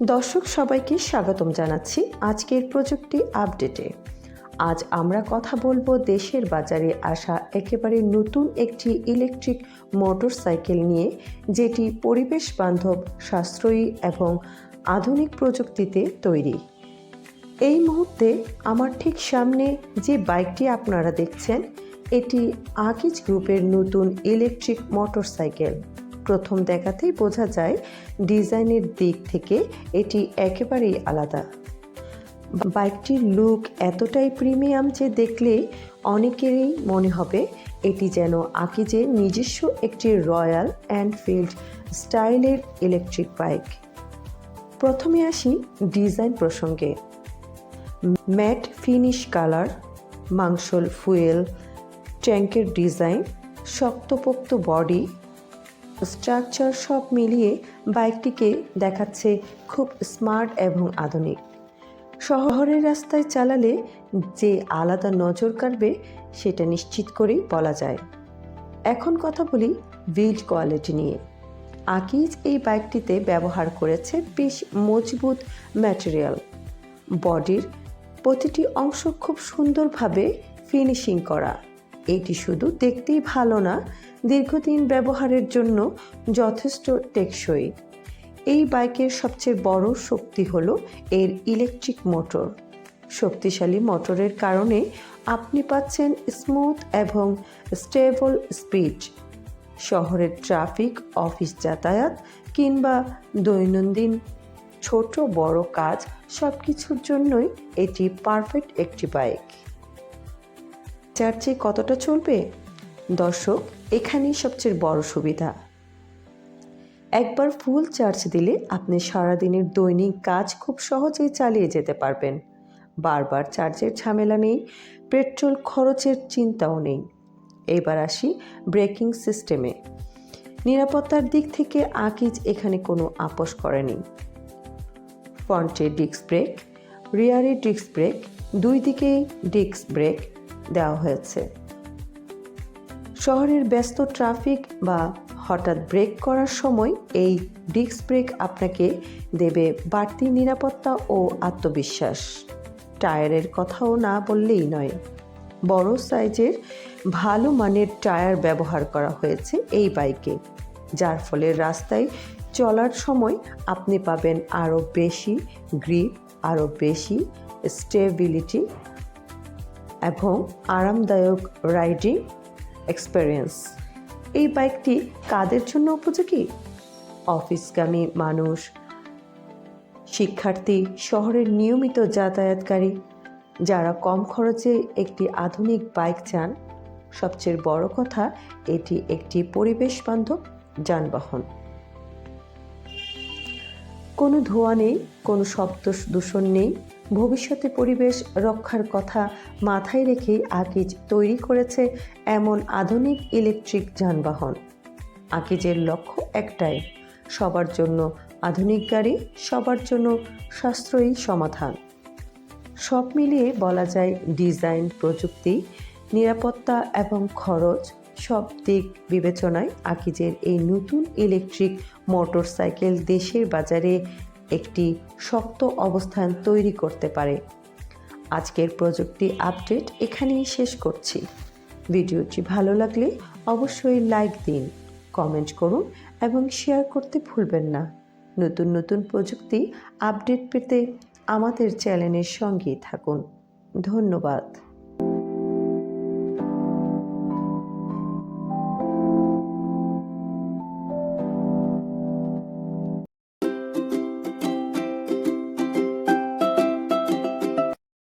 দর্শক সবাইকে স্বাগতম জানাচ্ছি আজকের প্রযুক্তি আপডেটে। আজ আমরা কথা বলব দেশের বাজারে আসা একেবারে নতুন একটি ইলেকট্রিক মোটরসাইকেল নিয়ে, যেটি পরিবেশ বান্ধব, সাশ্রয়ী এবং আধুনিক প্রযুক্তিতে তৈরি। এই মুহূর্তে আমার ঠিক সামনে যে বাইকটি আপনারা দেখছেন, এটি আকিজ গ্রুপের নতুন ইলেকট্রিক মোটরসাইকেল প্রথম দেখাতেই বোঝা যায় ডিজাইনের দিক থেকে এটি একেবারেই আলাদা। বাইকটির লুক এতটাই প্রিমিয়াম যে দেখলে অনেকেরই মনে হবে এটি যেন আকিজের নিজস্ব একটি রয়্যাল এনফিল্ড স্টাইলের ইলেকট্রিক বাইক। প্রথমে আসি ডিজাইন প্রসঙ্গে। ম্যাট ফিনিশ কালার, মাংসল ফুয়েল, ট্যাঙ্কের ডিজাইন, শক্তপোক্ত বডি স্ট্রাকচার সব মিলিয়ে বাইকটিকে দেখাচ্ছে খুব স্মার্ট এবং আধুনিক। শহরের রাস্তায় চালালে যে আলাদা নজর কাড়বে সেটা নিশ্চিত করেই বলা যায়। এখন কথা বলি বিল্ড কোয়ালিটি নিয়ে। আকিজ এই বাইকটিতে ব্যবহার করেছে বেশ মজবুত ম্যাটেরিয়াল বডির প্রতিটি অংশ খুব সুন্দরভাবে ফিনিশিং করা। এটি শুধু দেখতেই ভালো না, দীর্ঘদিন ব্যবহারের জন্য যথেষ্ট টেকসই। এই বাইকের সবচেয়ে বড় শক্তি হল এর ইলেকট্রিক মোটর শক্তিশালী মোটরের কারণে আপনি পাচ্ছেন স্মুথ এবং স্টেবল স্পিড শহরের ট্রাফিক অফিস যাতায়াত কিংবা দৈনন্দিন ছোট বড় কাজ সব কিছুর জন্যই এটি পারফেক্ট একটি বাইক চার্জে কতটা চলবে? দর্শক, এখানেই সবচেয়ে বড় সুবিধা। একবার ফুল চার্জ দিলে আপনি সারাদিনের দৈনিক কাজ খুব সহজেই চালিয়ে যেতে পারবেন। বারবার চার্জের ঝামেলা নেই, পেট্রোল খরচের চিন্তাও নেই। এবার আসি ব্রেকিং সিস্টেমে। নিরাপত্তার দিক থেকে আকিজ এখানে কোনো আপোষ করেনি। ফ্রন্টে ডিস্ক ব্রেক, রিয়ারে ডিস্ক ব্রেক, দুই দিকেই ডিস্ক ব্রেক দেওয়া হয়েছে। শহরের ব্যস্ত ট্রাফিক বা হঠাৎ ব্রেক করার সময় এই ডিস্ক ব্রেক আপনাকে দেবে বাড়তি নিরাপত্তা ও আত্মবিশ্বাস। টায়ারের কথাও না বললেই নয়। বড় সাইজের ভালো মানের টায়ার ব্যবহার করা হয়েছে এই বাইকে। যার ফলে রাস্তায় চলার সময় আপনি পাবেন আরও বেশি গ্রিপ, আরও বেশি স্টেবিলিটি এবং আরামদায়ক রাইডিং এক্সপেরিয়েন্স এই বাইকটি কাদের জন্য উপযোগী? অফিসগামী মানুষ, শিক্ষার্থী, শহরের নিয়মিত যাতায়াতকারী, যারা কম খরচে একটি আধুনিক বাইক চান, সবচেয়ে বড় কথা, এটি একটি পরিবেশ বান্ধব যানবাহন। কোনো ধোঁয়া নেই, কোনো শব্দ দূষণ নেই ভবিষ্যতে পরিবেশ রক্ষার কথা মাথায় রেখেই আকিজ তৈরি করেছে এমন আধুনিক ইলেকট্রিক যানবাহন। আকিজের লক্ষ্য একটাই, সবার জন্য আধুনিক গাড়ি, সবার জন্য সাশ্রয়ী সমাধান। সব মিলিয়ে বলা যায় ডিজাইন, প্রযুক্তি, নিরাপত্তা এবং খরচ সব দিক বিবেচনায় আকিজের এই নতুন ইলেকট্রিক মোটর সাইকেল দেশের বাজারে একটি শক্ত অবস্থান তৈরি করতে পারে। আজকের প্রযুক্তি আপডেট এখানেই শেষ করছি। ভিডিওটি ভালো লাগলে অবশ্যই লাইক দিন, কমেন্ট করুন এবং শেয়ার করতে ভুলবেন না। নতুন নতুন প্রযুক্তি আপডেট পেতে আমাদের চ্যানেলের সঙ্গেই থাকুন। ধন্যবাদ।